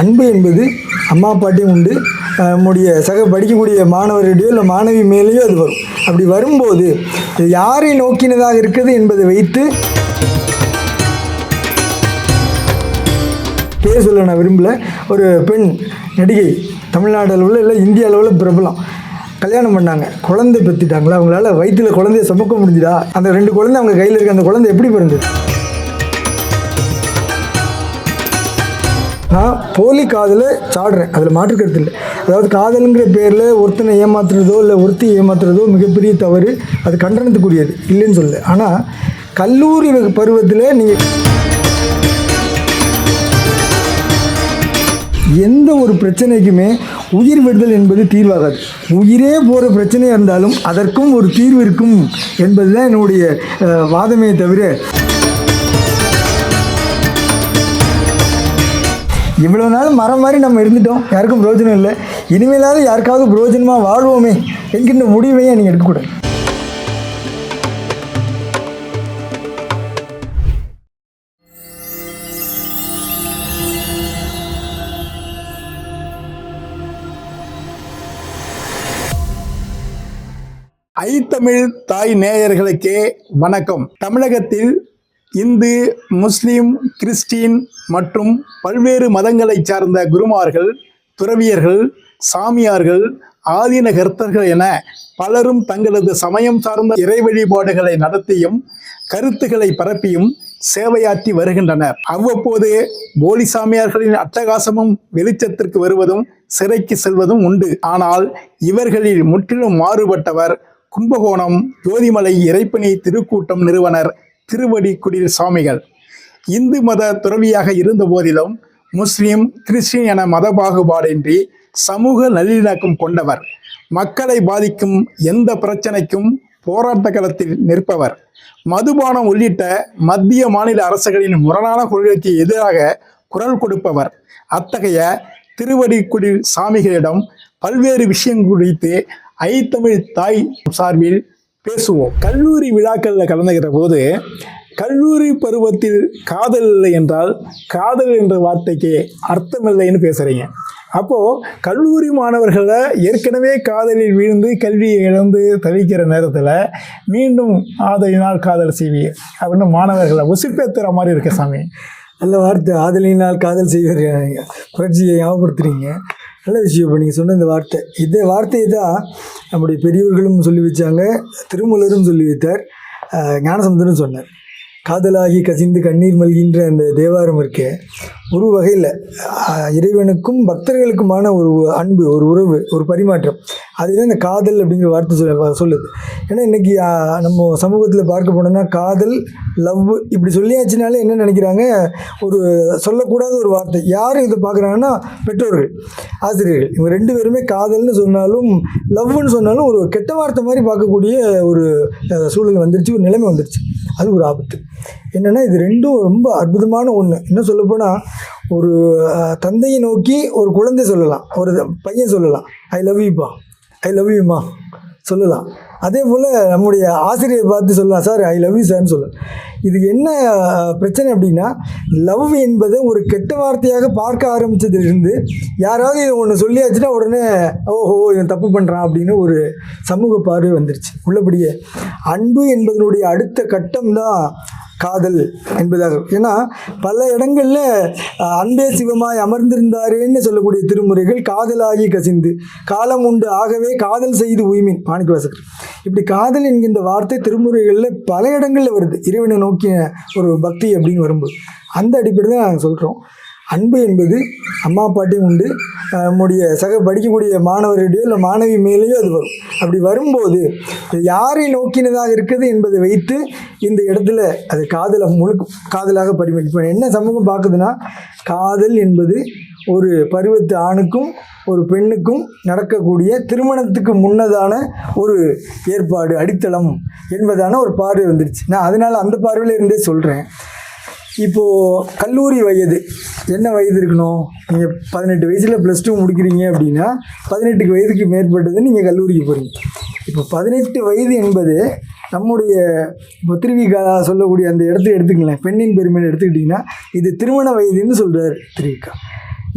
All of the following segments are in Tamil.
அன்பு என்பது அம்மா அப்பாட்டையும் உண்டு. நம்முடைய சக படிக்கக்கூடிய மாணவர்களிடையோ இல்லை மாணவி மேலேயோ அது வரும். அப்படி வரும்போது யாரை நோக்கினதாக இருக்குது என்பதை வைத்து பேர் சொல்ல நான் விரும்பல. ஒரு பெண் நடிகை தமிழ்நாடு அளவில் இல்லை இந்திய அளவில் பிரபலம். கல்யாணம் பண்ணாங்க. குழந்தை பெற்றுட்டாங்களா? அவங்களால வயிற்றில் குழந்தைய சுமக்க முடிஞ்சுதா? அந்த ரெண்டு குழந்தை அவங்க கையில் இருக்க அந்த குழந்தை எப்படி பிறந்தது? நான் போலி காதலை சாடுறேன். அதில் மாற்று கருத்து இல்லை. அதாவது காதலுங்கிற பேரில் ஒருத்தனை ஏமாத்துறதோ இல்லை ஒருத்தி ஏமாத்துறதோ மிகப்பெரிய தவறு. அது கண்டனத்துக்குரியது. இல்லைன்னு சொல்லு ஆனால் கல்லூரி பருவத்தில் நீங்கள் எந்த ஒரு பிரச்சனைக்குமே உயிர் விடுதல் என்பது தீர்வாகாது. உயிரே போகிற பிரச்சனையாக இருந்தாலும் அதற்கும் ஒரு தீர்வு இருக்கும் என்பது தான் என்னுடைய வாதமே தவிர இவ்வளோ நாள் மரம் மாதிரி நம்ம இருந்துட்டோம். யாருக்கும் பிரயோஜனம் இல்லை. இனிமேலாவது யாருக்காவது பிரயோஜனமாக வாழ்வோமே என்கின்ற முடிவையும் நீங்கள் எடுக்கக்கூடாது. ஐத்தமிழ் தாய் நேயர்களுக்கே வணக்கம். தமிழகத்தில் இந்து முஸ்லீம் கிறிஸ்டின் மற்றும் பல்வேறு மதங்களைச் சார்ந்த குருமார்கள் துறவியர்கள் சாமியார்கள் ஆதீன கர்த்தர்கள் என பலரும் தங்களது சமயம் சார்ந்த இறை வழிபாடுகளை நடத்தியும் கருத்துக்களை பரப்பியும் சேவையாற்றி வருகின்றனர். அவ்வப்போது போலி சாமியார்களின் அட்டகாசமும் வெளிச்சத்திற்கு வருவதும் சிறைக்கு செல்வதும் உண்டு. ஆனால் இவர்களில் முற்றிலும் மாறுபட்டவர் கும்பகோணம் ஜோதிமலை இறைப்பணி திருக்கூட்டம் நிறுவனர் திருவடிக்குடில் சுவாமிகள். இந்து மத துறவியாக இருந்த போதிலும் முஸ்லிம் கிறிஸ்டின் என மத பாகுபாடின்றி சமூக நல்லிணக்கம் கொண்டவர். மக்களை பாதிக்கும் எந்த பிரச்சனைக்கும் போராட்ட களத்தில் நிற்பவர். மதுபானம் உள்ளிட்ட மத்திய மாநில அரசுகளின் முரணான கொள்கைக்கு எதிராக குரல் கொடுப்பவர். அத்தகைய திருவடிக்குடில் சாமிகளிடம் பல்வேறு விஷயங்கள் குறித்து ஐத்தமிழ் தாய் சார்பில் பேசுவோம். கல்லூரி விழாக்களில் கலந்துகிற போது கல்லூரி பருவத்தில் காதல் இல்லை என்றால் காதல் என்ற வார்த்தைக்கு அர்த்தம் இல்லைன்னு பேசுகிறீங்க அப்போது கல்லூரி மாணவர்களை ஏற்கனவே காதலில் வீழ்ந்து கல்வியை இழந்து தவிக்கிற நேரத்தில் மீண்டும் ஆதலினால் காதல் செய்வீர் அப்படின்னு மாணவர்களை உசுப்பேத்துற மாதிரி இருக்க சாமி. நல்ல வார்த்தை. ஆதலினால் காதல் செய்வீர் புரட்சியை ஞாபகப்படுத்துறீங்க. நல்ல விஷயம் இப்போ நீங்கள் சொன்ன இந்த வார்த்தை. இதே வார்த்தையை தான் நம்முடைய பெரியவர்களும் சொல்லி வச்சாங்க திருமலரும் சொல்லி வைத்தார் அஹ் சொன்னார். காதலாகி கசிந்து கண்ணீர் மல்கின்ற அந்த தேவாரம் இருக்கே ஒரு வகையில் இறைவனுக்கும் பக்தர்களுக்குமான ஒரு அன்பு ஒரு உறவு ஒரு பரிமாற்றம். அதுதான் இந்த காதல் அப்படிங்கிற வார்த்தை சொல்ல சொல்லுது ஏன்னா இன்றைக்கி நம்ம சமூகத்தில் பார்க்க போனோம்னா காதல் லவ் இப்படி சொல்லியாச்சுனாலே என்ன நினைக்கிறாங்க? ஒரு சொல்லக்கூடாத ஒரு வார்த்தை. யார் இதை பார்க்குறாங்கன்னா பெற்றோர்கள் ஆசிரியர்கள். இவங்க ரெண்டு பேருமே காதல்னு சொன்னாலும் லவ்னு சொன்னாலும் ஒரு கெட்ட வார்த்தை மாதிரி பார்க்கக்கூடிய ஒரு சூழல் வந்துருச்சு ஒரு நிலைமை வந்துருச்சு. அது ஒரு ஆபத்து. என்னென்னா இது ரெண்டும் ரொம்ப அற்புதமான ஒன்று இன்னும் சொல்லப்போனால் ஒரு தந்தையை நோக்கி ஒரு குழந்தை சொல்லலாம். ஒரு பையன் சொல்லலாம். ஐ லவ் யூப்பா ஐ லவ் யூமா சொல்லலாம். அதே போல் நம்முடைய ஆசிரியை பார்த்து சொல்லலாம். சார் ஐ லவ் யூ சார்னு சொல்லலாம். இது என்ன பிரச்சனை அப்படின்னா லவ் என்பதை ஒரு கெட்ட வார்த்தையாக பார்க்க ஆரம்பித்ததிலிருந்து யாராவது இதை ஒன்று சொல்லியாச்சுன்னா உடனே ஓஹோ இவன் தப்பு பண்ணுறான் அப்படின்னு ஒரு சமூக பார்வை வந்துருச்சு. உள்ளபடியே. அன்பு என்பதனுடைய அடுத்த கட்டம் தான் காதல் என்பதாக. ஏன்னா பல இடங்களில் அன்பே சிவமாய் அமர்ந்திருந்தாரேன்னு சொல்லக்கூடிய திருமுறைகள் காதலாகி கசிந்து காலம் உண்டு ஆகவே காதல் செய்து உய்மின் மாணிக்க வாசகர் இப்படி காதல் என்கின்ற வார்த்தை திருமுறைகளில் பல இடங்களில் வருது. இறைவனை நோக்கிய ஒரு பக்தி அப்படின்னு வரும்போது. அந்த அடிப்படையில் தான் நாங்கள் சொல்கிறோம் அன்பு என்பது அம்மா அப்பாட்டையும் உண்டு. நம்முடைய சக படிக்கக்கூடிய மாணவரிடையோ இல்லை மாணவி மேலேயோ அது வரும். அப்படி வரும்போது யாரை நோக்கினதாக இருக்குது என்பதை வைத்து இந்த இடத்துல அது காதலை முழுக்க காதலாக பரிமை இப்போ என்ன சமூகம் பார்க்குதுன்னா காதல் என்பது ஒரு பருவத்து ஆணுக்கும் ஒரு பெண்ணுக்கும் நடக்கக்கூடிய திருமணத்துக்கு முன்னதான ஒரு ஏற்பாடு அடித்தளம் என்பதான ஒரு பார்வை வந்துருச்சு. நான் அதனால் அந்த பார்வையில் இருந்தே சொல்கிறேன் இப்போது கல்லூரி வயது. என்ன வயது இருக்கணும்? நீங்கள் பதினெட்டு வயசில் ப்ளஸ் டூ முடிக்கிறீங்க அப்படின்னா பதினெட்டு வயதுக்கு மேற்பட்டது நீங்கள் கல்லூரிக்கு போகிறீங்க இப்போ பதினெட்டு வயது என்பது நம்முடைய இப்போ திருவிகா சொல்லக்கூடிய அந்த இடத்த எடுத்துக்கலாம் பெண்ணின் பெருமையை எடுத்துக்கிட்டிங்கன்னா இது திருமண வயதுன்னு சொல்கிறார் திருவிகா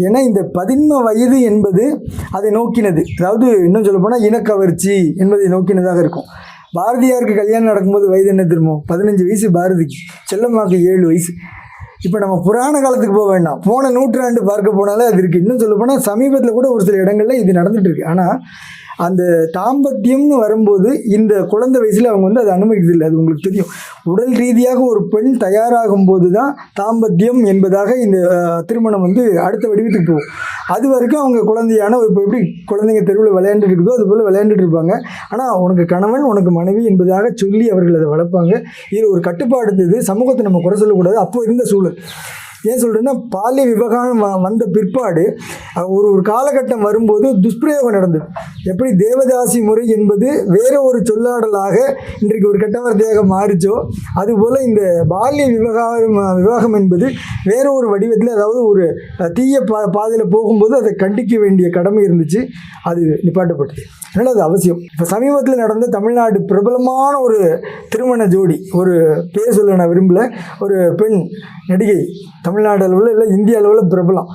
ஏன்னா இந்த பதின்ம வயது என்பது அதை நோக்கினது. அதாவது இன்னும் சொல்லப்போனால் இனக்கவர்ச்சி என்பதை நோக்கினதாக இருக்கும். பாரதியாருக்கு கல்யாணம் நடக்கும்போது வயது என்ன திரும்ப பதினஞ்சு வயசு பாரதிக்கு செல்லம்மாக்கு ஏழு வயசு. இப்போ நம்ம புராண காலத்துக்கு போக வேண்டாம். போன நூற்றாண்டு பார்க்க போனாலே அது இருக்குது இன்னும் சொல்ல போனால் சமீபத்தில் கூட ஒரு சில இடங்களில் இது நடந்துகிட்டு இருக்கு. ஆனால் அந்த தாம்பத்தியம்னு வரும்போது இந்த குழந்தை வயசில் அவங்க வந்து அதை அனுமதிக்கிறது இல்லை அது உங்களுக்கு தெரியும். உடல் ரீதியாக ஒரு பெண் தயாராகும் போது தான் தாம்பத்தியம் என்பதாக இந்த திருமணம் வந்து அடுத்த வடிவத்துக்கு போகும். அது வரைக்கும் அவங்க குழந்தையான இப்போ எப்படி குழந்தைங்க தெருவில் விளையாண்டுட்டு இருக்குதோ அது போல் விளையாண்டுட்டு இருப்பாங்க ஆனால் உனக்கு கணவன் உனக்கு மனைவி என்பதாக சொல்லி அவர்கள் அதை வளர்ப்பாங்க. இதில் ஒரு கட்டுப்பாடு இருந்தது. சமூகத்தை நம்ம குறை சொல்லக்கூடாது. அப்போ இருந்த சூழல். ஏன் சொல்கிறேன்னா பாலிய விவகாரம் வந்த பிற்பாடு ஒரு ஒரு காலகட்டம் வரும்போது துஷ்பிரயோகம் நடந்தது. எப்படி தேவதாசி முறை என்பது வேற ஒரு சொல்லாடலாக இன்றைக்கு ஒரு கெட்டவார்த்தையாக மாறிச்சோ அதுபோல் இந்த பால்ய விவகாரம் விவாகம் என்பது வேற ஒரு வடிவத்தில் அதாவது ஒரு தீய பா பாதையில் போகும்போது அதை கண்டிக்க வேண்டிய கடமை இருந்துச்சு. அது நிப்பாட்டப்பட்டது. அதனால் அது அவசியம். இப்போ சமீபத்தில் நடந்த தமிழ்நாடு பிரபலமான ஒரு திருமண ஜோடி ஒரு பேர் சொல்ல நான் விரும்பல ஒரு பெண் நடிகை தமிழ்நாடு அளவில் இல்லை இந்திய அளவில் பிரபலம்.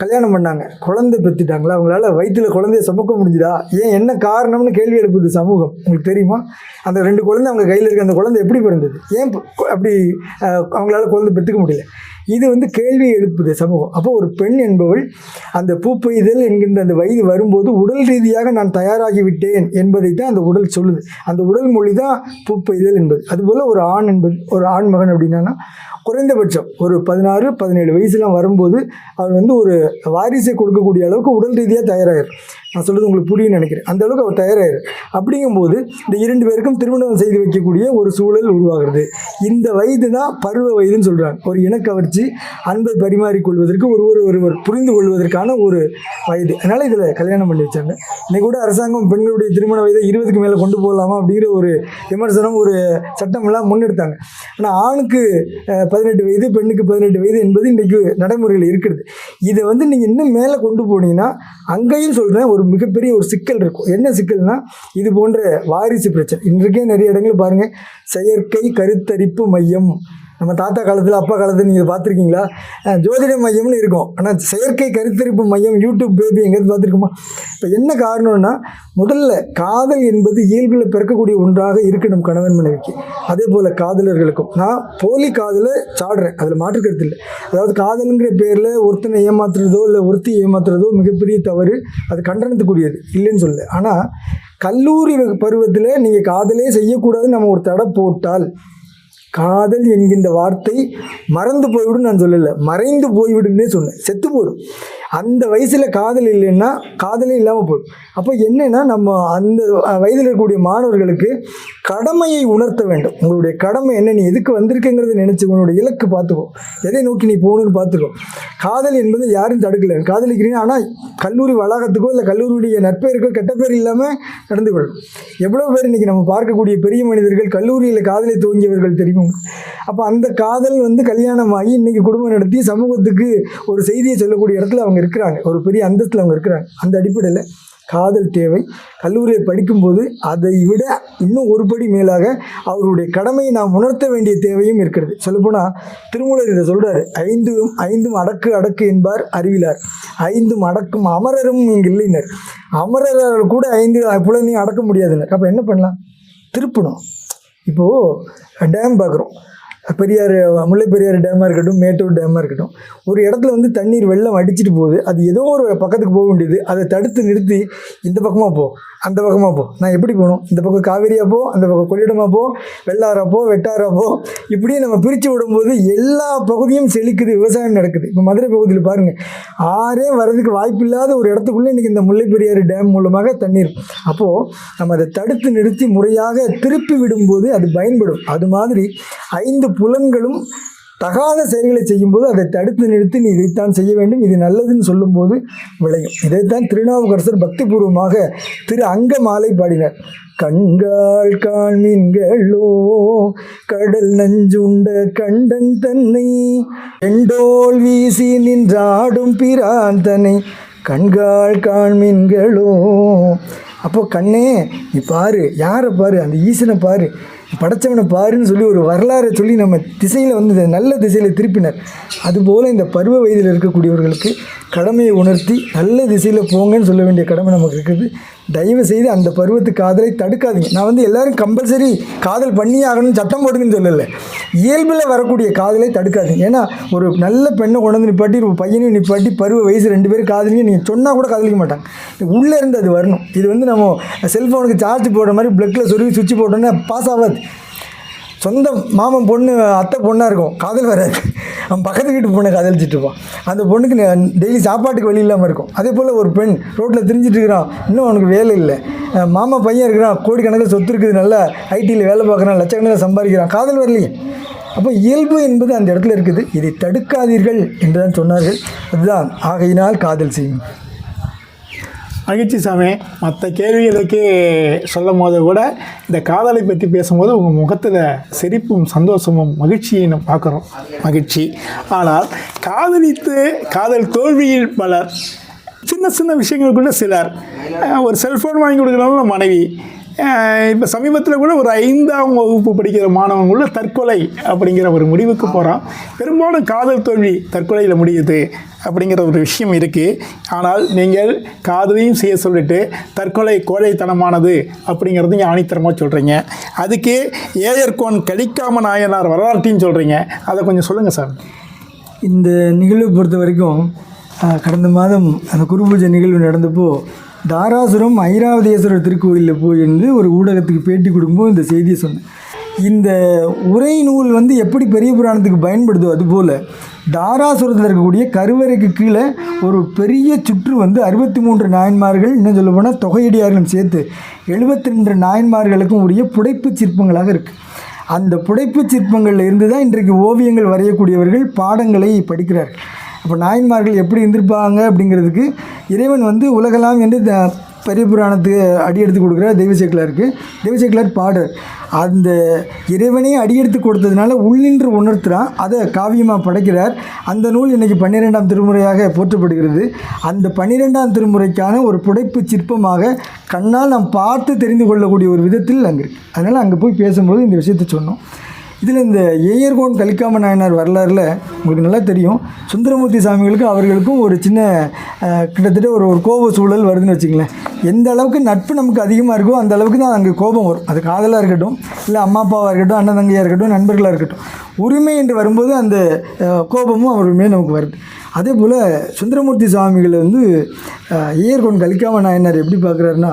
கல்யாணம் பண்ணாங்க. குழந்தை பெற்றுட்டாங்களா? அவங்களால வயிற்றில் குழந்தைய சுமக்க முடிஞ்சுதா? ஏன் என்ன காரணம்னு கேள்வி எழுப்புது சமூகம். உங்களுக்கு தெரியுமா? அந்த ரெண்டு குழந்தை அவங்க கையில் இருக்க அந்த குழந்தை எப்படி பிறந்தது? ஏன் அப்படி அவங்களால குழந்தை பெற்றுக்க முடியல? இது வந்து கேள்வி எழுப்புது சமூகம். அப்போ ஒரு பெண் என்பவள் அந்த பூப்பெய்தல் என்கின்ற அந்த வயது வரும்போது உடல் ரீதியாக நான் தயாராகிவிட்டேன் என்பதை தான் அந்த உடல் சொல்லுது. அந்த உடல் மொழி தான் பூப்பெய்தல் என்பது. அதுபோல் ஒரு ஆண் என்பது ஒரு ஆண் மகன் அப்படின்னா குறைந்தபட்சம் ஒரு பதினாறு பதினேழு வயசுலாம் வரும்போது அவர் வந்து ஒரு வாரிசை கொடுக்கக்கூடிய அளவுக்கு உடல் ரீதியாக தயாராகிடும் நான் சொல்கிறது உங்களுக்கு புரியும்னு நினைக்கிறேன். அந்த அளவுக்கு அவர் தயாராகிரு அப்படிங்கும்போது இந்த இரண்டு பேருக்கும் திருமணம் செய்து வைக்கக்கூடிய ஒரு சூழல் உருவாகிறது. இந்த வயது தான் பருவ வயதுன்னு சொல்கிறாங்க ஒரு இனக்கவர்ச்சி அன்பை பரிமாறிக்கொள்வதற்கு ஒருவர் ஒருவர் புரிந்து கொள்வதற்கான ஒரு வயது. அதனால் இதில் கல்யாணம் பண்ணி வச்சாங்க. இன்னைக்கு கூட அரசாங்கம் பெண்களுடைய திருமண வயதை இருபதுக்கு மேலே கொண்டு போகலாமா அப்படிங்கிற ஒரு விமர்சனம் ஒரு சட்டமெல்லாம் முன்னெடுத்தாங்க. ஆனால் ஆணுக்கு பதினெட்டு வயது பெண்ணுக்கு பதினெட்டு வயது என்பது இன்றைக்கு நடைமுறையில் இருக்கிறது. இதை வந்து நீங்கள் இன்னும் மேலே கொண்டு போனீங்கன்னா அங்கேயும் சொல்கிறேன் ஒரு மிகப்பெரிய ஒரு சிக்கல் இருக்கும். என்ன சிக்கல்னா இது போன்ற வாரிசு பிரச்சனை. இன்றைக்கே நிறைய இடங்கள் பாருங்கள் செயற்கை கருத்தரிப்பு மையம். நம்ம தாத்தா காலத்தில் அப்பா காலத்தில் நீங்கள் பார்த்துருக்கீங்களா? ஜோதிட மையம்னு இருக்கும். ஆனால் செயற்கை கருத்தரிப்பு மையம் யூடியூப் பேபி எங்கேயாவது பார்த்துருக்குமா? இப்போ என்ன காரணம்னா முதல்ல காதல் என்பது இயல்பில் பிறக்கக்கூடிய ஒன்றாக இருக்கணும் கணவன் மனைவிக்கு. அதே போல் காதலர்களுக்கும். நான் போலி காதலை சாடுறேன். அதில் மாற்று கருத்து இல்லை. அதாவது காதலுங்கிற பேரில் ஒருத்தனை ஏமாத்துறதோ இல்லை ஒருத்தி ஏமாத்துறதோ மிகப்பெரிய தவறு அது கண்டனத்துக்குரியது. இல்லைன்னு சொல்லு ஆனால் கல்லூரி பருவத்தில் நீங்கள் காதலே செய்யக்கூடாதுன்னு நம்ம ஒரு தடை போட்டால் காதல் என்கின்ற வார்த்தை மறந்து போய்விடும் நான் சொல்லலை. மறைந்து போய்விடும்னே சொன்னேன். செத்து போயிடும். அந்த வயசில் காதல் இல்லைன்னா காதலே இல்லாமல் போயிடும். அப்போ என்னென்னா நம்ம அந்த வயதில் இருக்கக்கூடிய மாணவர்களுக்கு கடமையை உணர்த்த வேண்டும். உங்களுடைய கடமை என்ன? நீ எதுக்கு வந்திருக்கங்கிறத நினச்சி உன்னுடைய இலக்கு பார்த்துக்கோ. எதை நோக்கி நீ போகணும்னு பார்த்துக்கோ. காதல் என்பது யாரும் தடுக்கலை. காதலிக்கிறீங்க ஆனால் கல்லூரி வளாகத்துக்கோ இல்லை கல்லூரியுடைய நட்பெயருக்கோ கெட்ட பேர் இல்லாமல் நடந்து கொள்ளும். எவ்வளோ பேர் இன்றைக்கி நம்ம பார்க்கக்கூடிய பெரிய மனிதர்கள் கல்லூரியில் காதலை துவங்கியவர்கள் தெரியும்? அப்போ அந்த காதல் வந்து கல்யாணமாகி இன்றைக்கி குடும்பம் நடத்தி சமூகத்துக்கு ஒரு செய்தியை சொல்லக்கூடிய இடத்துல அவங்க இருக்கிறாங்க. ஒரு பெரிய அந்தஸ்தில் அவங்க இருக்கிறாங்க. அந்த அடிப்படையில் காதல் தேவை. கல்லூரியை படிக்கும்போது அதை விட இன்னும் ஒரு படி மேலாக அவருடைய கடமையை நாம் உணர்த்த வேண்டிய தேவையும் இருக்கிறது. சொல்லப்போனால் திருமூலர் இதை சொல்கிறார் ஐந்தும் ஐந்தும் அடக்கு அடக்கு என்பார் அறிவிலார். ஐந்தும் அடக்கும் அமரரும் இங்கு இல்லைனர். அமரரால் கூட ஐந்து புலனையும் அடக்க முடியாதுனர். அப்போ என்ன பண்ணலாம்? திருப்பணும். இப்போது டேம் பார்க்குறோம் பெரியார் முல்லை பெரியார் டேமாக இருக்கட்டும் மேட்டூர் டேமாக இருக்கட்டும் ஒரு இடத்துல வந்து தண்ணீர் வெள்ளம் அடிச்சிட்டு போகுது. அது ஏதோ ஒரு பக்கத்துக்கு போக வேண்டியது. அதை தடுத்து நிறுத்தி இந்த பக்கமாக போ அந்த பக்கமாக போ. நான் எப்படி போகணும்? இந்த பக்கம் காவேரியாக போ அந்த பக்கம் கொள்ளிடமாக போ வெள்ளாரா போ வெட்டாரா போ. இப்படியே நம்ம பிரித்து விடும்போது எல்லா பகுதியும் செழிக்குது விவசாயம் நடக்குது. இப்போ மதுரை பகுதியில் பாருங்கள் ஆறே வர்றதுக்கு வாய்ப்பில்லாத ஒரு இடத்துக்குள்ளே இன்றைக்கி இந்த முல்லை பெரியாறு டேம் மூலமாக தண்ணீர். அப்போது நம்ம அதை தடுத்து நிறுத்தி முறையாக திருப்பி விடும்போது அது பயன்படும். அது மாதிரி ஐந்து புலன்களும் தகாத செயல்களை செய்யும்போது அதை தடுத்து நிறுத்தி நீ இதைத்தான் செய்ய வேண்டும். இது நல்லதுன்னு சொல்லும்போது விளையும். இதைத்தான் திருநாவுக்கரசர் பக்திபூர்வமாக திரு அங்க மாலை பாடினார். கண்கால் காண்மீன்களோ கடல் நஞ்சுண்ட கண்டன் தன்னை எண்டோல் வீசி நின்றாடும் பிரான் தன்னை கண்கால் காண்மீன்களோ. அப்போ கண்ணே நீ பாரு யாரை பாரு? அந்த ஈசனை பாரு. படைத்தவனை பாருன்னு சொல்லி ஒரு வரலாறை சொல்லி நம்ம திசையில் வந்து நல்ல திசையில் திருப்பினர். அதுபோல் இந்த பருவ வயதில் இருக்கக்கூடியவர்களுக்கு கடமையை உணர்த்தி நல்ல திசையில் போங்கன்னு சொல்ல வேண்டிய கடமை நமக்கு இருக்குது. தயவு செய்து அந்த பருவத்து காதலை தடுக்காதீங்க. நான் வந்து எல்லாரும் கம்பல்சரி காதல் பண்ணியே ஆகணும்னு சட்டம் போடுங்கன்னு சொல்லலை. இயல்பில் வரக்கூடிய காதலை தடுக்காதீங்க. ஏன்னா ஒரு நல்ல பெண்ணை கொண்டு நிப்பாட்டி ஒரு பையனையும் நிப்பாட்டி பருவ வயசு ரெண்டு பேரும் காதலிங்க நீங்கள் சொன்னால் கூட காதலிக்க மாட்டாங்க. உள்ளே இருந்து அது வரணும். இது வந்து நம்ம செல்ஃபோனுக்கு சார்ஜ் போடுற மாதிரி ப்ளக்கில் சொருவி சுவிட்ச் போட்டோன்னே பாஸ் ஆகாது. சொந்த மாமன் பொண்ணு அத்தை பொண்ணாக இருக்கும். காதல் வராது அவன் பக்கத்து வீட்டு பொண்ணை காதலிச்சிட்டு இருப்பான். அந்த பொண்ணுக்கு டெய்லி சாப்பாட்டுக்கு வழி இல்லாமல் இருக்கும். அதே போல் ஒரு பெண் ரோட்டில் திரிஞ்சிட்டு இருக்கிறான். இன்னும் அவனுக்கு வேலை இல்லை. மாமா பையன் இருக்கிறான். கோடிக்கணக்கில் சொத்து இருக்குது. நல்லா ஐடியில் வேலை பார்க்குறான். லட்சக்கணக்கில் சம்பாதிக்கிறான். காதல் வரலையே. அப்போ இயல்பு என்பது அந்த இடத்துல இருக்குது. இதை தடுக்காதீர்கள் என்று தான் சொன்னார்கள். அதுதான். ஆகையினால் காதல் செய்யும். மகிழ்ச்சி சாமி. மற்ற கேள்விகளுக்கு சொல்லும் போது கூட இந்த காதலை பற்றி பேசும்போது உங்கள் முகத்தில் சிரிப்பும் சந்தோஷமும் மகிழ்ச்சியை நம்ம பார்க்குறோம். மகிழ்ச்சி. ஆனால் காதலித்து காதல் தோல்வியில் பலர் சின்ன சின்ன விஷயங்களுக்குள்ள சிலர் ஒரு செல்ஃபோன் வாங்கி கொடுக்குறவங்க மனைவி இப்போ சமீபத்தில் கூட ஒரு ஐந்தாம் வகுப்பு படிக்கிற மாணவன் கூட தற்கொலை அப்படிங்கிற ஒரு முடிவுக்கு போகிறான் பெரும்பாலும் காதல் தோல்வி தற்கொலையில் முடியுது அப்படிங்கிற ஒரு விஷயம் இருக்குது ஆனால் நீங்கள் காதலையும் செய்ய சொல்லிட்டு தற்கொலை கோழைத்தனமானது அப்படிங்கிறதையும் ஆணித்தரமாக சொல்கிறீங்க அதுக்கு ஏயர்கோன் கலிக்காம நாயனார் வரலாற்றையும் சொல்கிறீங்க அதை கொஞ்சம் சொல்லுங்கள் சார். இந்த நிகழ்வு பொறுத்த வரைக்கும் கடந்த மாதம் அந்த குரு பூஜை நிகழ்வு நடந்தப்போ தாராசுரம் ஐராவதேஸ்வரர் திருக்கோயிலில் போயிருந்து ஒரு ஊடகத்துக்கு பேட்டி கொடுக்கும்போது இந்த செய்தியை சொன்னேன். இந்த உரை நூல் வந்து எப்படி பெரிய புராணத்துக்கு பயன்படுதோ அதுபோல் தாராசுரத்தில் இருக்கக்கூடிய கருவறைக்கு கீழே ஒரு பெரிய சுற்று வந்து அறுபத்தி மூன்று நாயன்மார்கள் இன்னும் சொல்ல போனால் தொகையடியார்களும் சேர்த்து எழுபத்தி ரெண்டு நாயன்மார்களுக்கும் உரிய புடைப்புச் சிற்பங்களாக இருக்குது அந்த புடைப்புச் சிற்பங்களில் இருந்து தான் இன்றைக்கு ஓவியங்கள் வரையக்கூடியவர்கள் பாடங்களை படிக்கிறார்கள். அப்போ நாயன்மார்கள் எப்படி இருந்திருப்பாங்க அப்படிங்கிறதுக்கு இறைவன் வந்து உலகலாம் என்று த- பெரிய புராணத்துக்கு அடி எடுத்து கொடுக்குறார் தெய்வசேக்கலாருக்கு தெய்வசேக்கலார் பாடர் அந்த இறைவனே அடியெடுத்து கொடுத்ததுனால உள்ளின்று உணர்த்துறான் அதை காவியமாக படைக்கிறார். அந்த நூல் இன்றைக்கி பன்னிரெண்டாம் திருமுறையாக போற்றப்படுகிறது. அந்த பன்னிரெண்டாம் திருமுறைக்கான ஒரு புடைப்பு சிற்பமாக கண்ணால் நாம் பார்த்து தெரிந்து கொள்ளக்கூடிய ஒரு விதத்தில் அங்கே இருக்குது அதனால் அங்கே போய் பேசும்போது இந்த விஷயத்தை சொன்னோம். இதில் இந்த ஏயர்கோன் கலிக்காம நாயனார் வரலாறில் உங்களுக்கு நல்லா தெரியும். சுந்தரமூர்த்தி சாமிகளுக்கும் அவர்களுக்கும் ஒரு சின்ன கிட்டத்தட்ட ஒரு ஒரு கோப சூழல் வருதுன்னு வச்சுங்களேன் எந்த அளவுக்கு நட்பு நமக்கு அதிகமாக இருக்கோ அந்த அளவுக்கு தான் அங்கே கோபம் வரும். அது காதலாக இருக்கட்டும் இல்லை அம்மா அப்பாவாக இருக்கட்டும் அண்ணன் தங்கையாக இருக்கட்டும் நண்பர்களாக இருக்கட்டும். உரிமை என்று வரும்போது அந்த கோபமும் அவருமே நமக்கு வருது. அதே போல் சுந்தரமூர்த்தி சுவாமிகளை வந்து ஏயர்கோன் கலிக்காம நாயனார் எப்படி பார்க்குறாருன்னா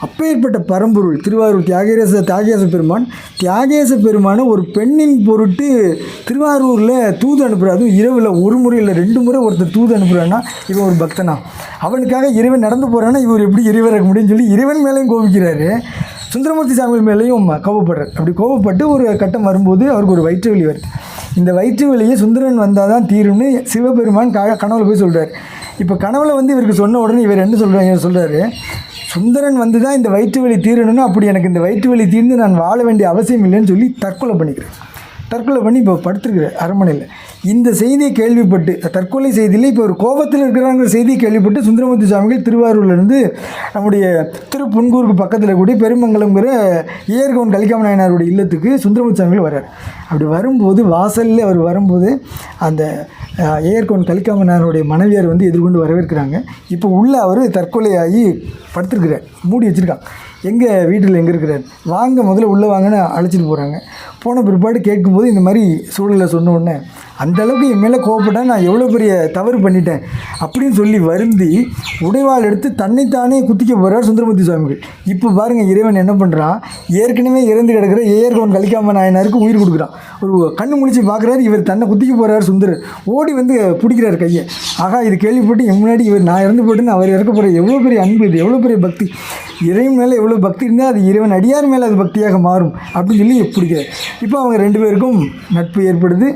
அப்பேற்பட்ட பரம்பொருள் திருவாரூர் தியாகேச தியாகேச பெருமான். தியாகேச பெருமானை ஒரு பெண்ணின் பொருட்டு திருவாரூரில் தூது அனுப்புகிறார் அதுவும் இரவில் ஒரு முறை இல்லை ரெண்டு முறை ஒருத்தர் தூது அனுப்புகிறான்னா இவன் ஒரு பக்தனா? அவனுக்காக இறைவன் நடந்து போகிறான்னா இவர் எப்படி இறைவன் இருக்க முடியும்னு சொல்லி இறைவன் மேலேயும் கோபிக்கிறாரு. சுந்தரமூர்த்தி சாமிகள் மேலேயும் கோபப்படுறார். அப்படி கோபப்பட்டு ஒரு கட்டம் வரும்போது அவருக்கு ஒரு வயிற்று வலி வருது. இந்த வயிற்று வலியை சுந்தரன் வந்தால் தான் தீரும்னு சிவபெருமான் க கனவுல போய் சொல்கிறார் இப்போ கனவுல வந்து இவருக்கு சொன்ன உடனே இவர் என்ன சொல்கிறாங்க சொல்கிறாரு சுந்தரன் வந்து தான் இந்த வயிற்று வலி தீரணும்னு அப்படி எனக்கு இந்த வயிற்று வலி தீர்ந்து நான் வாழ வேண்டிய அவசியம் இல்லைன்னு சொல்லி தற்கொலை பண்ணிக்கிறேன். தற்கொலை பண்ணி இப்போ படுத்துருக்குறேன் அரண்மனையில். இந்த செய்தியை கேள்விப்பட்டு தற்கொலை செய்தியில் இப்போ ஒரு கோபத்தில் இருக்கிறாங்கிற செய்தியை கேள்விப்பட்டு சுந்தரமூர்த்தி சுவாமிகள் திருவாரூர்லேருந்து நம்முடைய திருப்புன்கூருக்கு பக்கத்தில் கூடிய பெருமங்கலங்கிற ஏர்கவுன் கலிக்காம நாயனாருடைய இல்லத்துக்கு சுந்தரமூர்த்தி சுவாமிகள் வர்றார். அப்படி வரும்போது வாசலில் அவர் வரும்போது அந்த அஹ், ஏர்கவுன் கலிக்காம மனைவியார் வந்து எதிர்கொண்டு வரவேற்கிறாங்க. இப்போ உள்ள அவர் தற்கொலையாகி படுத்திருக்கிறார். மூடி வச்சுருக்காங்க. எங்கள் வீட்டில் எங்கே இருக்கிறார்? வாங்க முதல்ல உள்ளே வாங்கன்னு அழைச்சிட்டு போகிறாங்க போன பிற்பாடு கேட்கும்போது இந்த மாதிரி சூழலை சொன்ன உடனே அந்த அளவுக்கு என் மேலே கோவப்பட்டா நான் எவ்வளோ பெரிய தவறு பண்ணிட்டேன்? அப்படின்னு சொல்லி வருந்தி உடைவாள் எடுத்து தன்னைத்தானே குத்திக்க போகிறார் சுந்தரமூர்த்தி சுவாமிகள். இப்போ பாருங்கள் இறைவன் என்ன பண்ணுறான் ஏற்கனவே இறந்து கிடக்கிற ஏயர்கோன் கழிக்காம நாயனாருக்கு உயிர் கொடுக்குறான். ஒரு கண்ணு முடிச்சு பார்க்குறாரு இவர் தன்னை குத்திக்க போகிறார் சுந்தரர் ஓடி வந்து பிடிக்கிறார் கையை. ஆகா இது கேள்விப்பட்டு என் முன்னாடி இவர் நான் இறந்து போட்டுன்னு அவர் இறக்க போகிற எவ்வளோ பெரிய அன்பு இது எவ்வளோ பெரிய பக்தி. இறைவன் மேலே எவ்வளோ பக்தி இருந்தால் அது இறைவன் அடியார் மேலே அது பக்தியாக மாறும் அப்படின்னு சொல்லி பிடிக்கிறார். இப்போ அவங்க ரெண்டு பேருக்கும் நட்பு ஏற்படுது.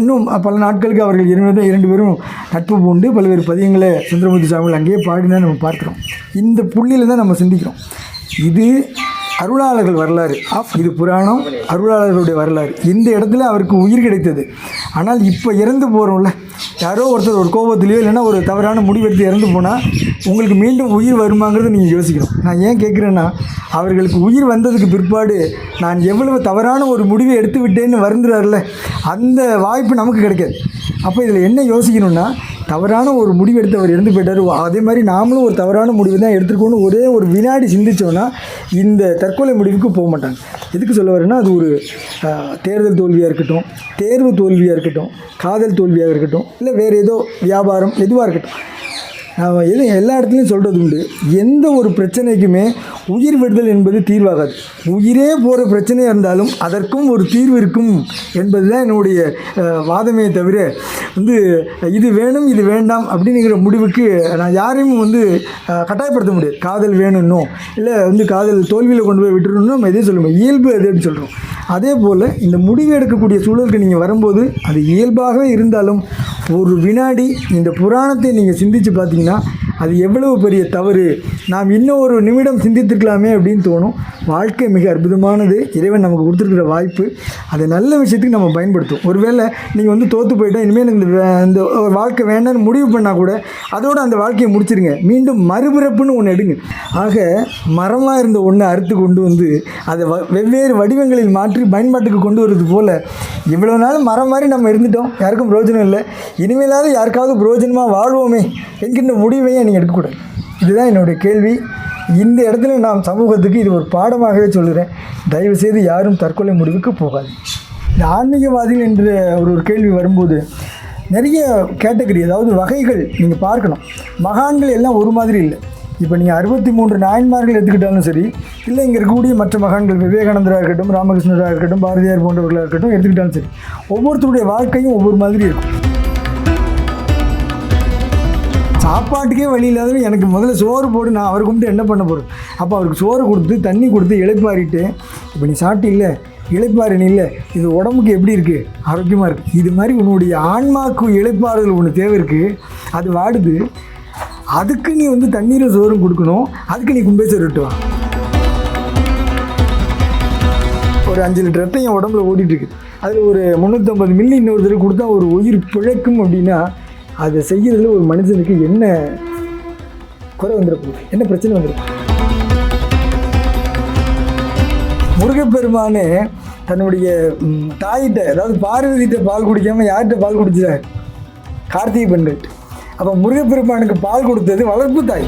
இன்னும் பல நாட்களுக்கு அவர்கள் இரண்டு இரண்டு பேரும் நட்பு பூண்டு பல்வேறு பதியங்களை சுந்தரமூர்த்தி சாமிகள் அங்கேயே பாடினா நம்ம பார்க்குறோம். இந்த புள்ளியில் தான் நம்ம சிந்திக்கிறோம். இது அருளாளர்கள் வரலாறு. ஆஃப் இது புராணம் அருளாளர்களுடைய வரலாறு. இந்த இடத்துல அவருக்கு உயிர் கிடைத்தது? ஆனால் இப்போ இறந்து போகிறோம்ல யாரோ ஒருத்தர் ஒரு கோபத்திலையோ இல்லைன்னா ஒரு தவறான முடிவெடுத்து இறந்து போனால் உங்களுக்கு மீண்டும் உயிர் வருமாங்கிறது நீங்கள் யோசிக்கணும். நான் ஏன் கேட்குறேன்னா அவர்களுக்கு உயிர் வந்ததுக்கு பிற்பாடு நான் எவ்வளவு தவறான ஒரு முடிவை எடுத்து விட்டேன்னு வருந்துறாருல அந்த வாய்ப்பு நமக்கு கிடைக்காது. அப்போ இதில் என்ன யோசிக்கணும்னா தவறான ஒரு முடிவு எடுத்தவர் இறந்து போயிட்டார். அதே மாதிரி நாமளும் ஒரு தவறான முடிவு தான் எடுத்துருக்கோன்னு ஒரே ஒரு வினாடி சிந்திச்சோன்னா இந்த தற்கொலை முடிவுக்கு போக மாட்டாங்க. எதுக்கு சொல்ல வரேன்னா அது ஒரு தேர்தல் தோல்வியாக இருக்கட்டும் தேர்வு தோல்வியாக இருக்கட்டும் காதல் தோல்வியாக இருக்கட்டும் இல்லை வேறு ஏதோ வியாபாரம் எதுவாக இருக்கட்டும். நான் எது எல்லா இடத்துலையும் சொல்கிறது உண்டு. எந்த ஒரு பிரச்சனைக்குமே உயிர் விடுதல் என்பது தீர்வாகாது. உயிரே போகிற பிரச்சனையாக இருந்தாலும் அதற்கும் ஒரு தீர்வு இருக்கும் என்பது தான் என்னுடைய வாதமே தவிர வந்து இது வேணும் இது வேண்டாம் அப்படிங்கிற முடிவுக்கு நான் யாரையும் வந்து கட்டாயப்படுத்த முடியாது. காதல் வேணும்னோ இல்லை வந்து காதல் தோல்வியில் கொண்டு போய் விட்டுருணும் நம்ம எதே சொல்லுவோம் இயல்பு அது அப்படின்னு சொல்கிறோம் அதே போல் இந்த முடிவு எடுக்கக்கூடிய சூழலுக்கு நீங்கள் வரும்போது அது இயல்பாக இருந்தாலும் ஒரு வினாடி இந்த புராணத்தை நீங்கள் சிந்திச்சு பார்த்தீங்கன்னா அது எவ்வளவு பெரிய தவறு? நாம் இன்னும் ஒரு நிமிடம் சிந்தித்திருக்கலாமே அப்படின்னு தோணும். வாழ்க்கை மிக அற்புதமானது. இறைவன் நமக்கு கொடுத்துருக்கிற வாய்ப்பு. அதை நல்ல விஷயத்துக்கு நம்ம பயன்படுத்தும் ஒருவேளை நீங்கள் வந்து தோற்று போயிட்டால் இனிமேல் எனக்கு இந்த இந்த ஒரு வாழ்க்கை வேண்டாம்னு முடிவு பண்ணால் கூட அதோடு அந்த வாழ்க்கையை முடிச்சிருங்க. மீண்டும் மறுபிறப்புன்னு ஒன்று எடுங்க. ஆக மரமாக இருந்த ஒன்றை அறுத்து கொண்டு வந்து அதை வ- வெவ்வேறு வடிவங்களில் மாற்றி பயன்பாட்டுக்கு கொண்டு வருது போல் இவ்வளோ நாள் மரம் மாதிரி நம்ம இருந்துட்டோம். யாருக்கும் பிரயோஜனம் இல்லை. இனிமேலாவது யாருக்காவது பிரயோஜனமாக வாழ்வோமே என்கின்ற முடிவையே நீங்கள் எடுக்கக்கூடாது. இதுதான் என்னுடைய கேள்வி. இந்த இடத்துல நாம் சமூகத்துக்கு இது ஒரு பாடமாகவே சொல்லுறேன். தயவு செய்து யாரும் தற்கொலை முடிவுக்கு போகாது இந்த ஆன்மீகவாதிகள் என்ற ஒரு ஒரு கேள்வி வரும்போது நிறைய கேட்டகரி அதாவது வகைகள் நீங்கள் பார்க்கணும். மகான்கள் எல்லாம் ஒரு மாதிரி இல்லை. இப்போ நீங்கள் அறுபத்தி மூன்று நாயன்மார்கள் எடுத்துக்கிட்டாலும் சரி இல்லை இங்கே இருக்கக்கூடிய மற்ற மகான்கள் விவேகானந்தராக இருக்கட்டும் ராமகிருஷ்ணராக இருக்கட்டும் பாரதியார் போன்றவர்களாக இருக்கட்டும் எடுத்துக்கிட்டாலும் சரி ஒவ்வொருத்தருடைய வாழ்க்கையும் ஒவ்வொரு மாதிரி இருக்கும். சாப்பாட்டுக்கே வழி இல்லாதவன் எனக்கு முதல்ல சோறு போடு நான் அவரை கும்பிட்டு என்ன பண்ண போகிறேன் அப்போ அவருக்கு சோறு கொடுத்து தண்ணி கொடுத்து இழைப்பாரிட்டு இப்போ நீ சாப்பிட்டு இல்லை இளைப்பாறு நீ இல்லை இது உடம்புக்கு எப்படி இருக்குது ஆரோக்கியமாக இருக்குது இது மாதிரி உன்னுடைய ஆன்மாக்கு இழைப்பாறுதல் ஒன்று தேவை இருக்குது அது வாடுது. அதுக்கு நீ வந்து தண்ணீரும் சோறும் கொடுக்கணும். அதுக்கு நீ கும்பேசர் விட்டுவா ஒரு அஞ்சு லிட்டர் ரத்தம் என் உடம்புல ஓடிட்டுருக்கு அதில் ஒரு முந்நூற்றம்பது மில்லி இன்னொருத்தருக்கு கொடுத்தா ஒரு உயிர் பிழைக்கும் அப்படின்னா அதை செய்கிறதுல ஒரு மனுஷனுக்கு என்ன குறை வந்துடப்போகுது என்ன பிரச்சனை வந்துடும் முருகப்பெருமானே தன்னுடைய தாயிட்ட அதாவது பார்வதிட்ட பால் குடிக்காமல் யார்கிட்ட பால் குடிச்சார்? கார்த்திகை பெண்கள்கிட்ட அப்போ முருகப்பெருமானுக்கு பால் கொடுத்தது வளர்ப்பு தாய்.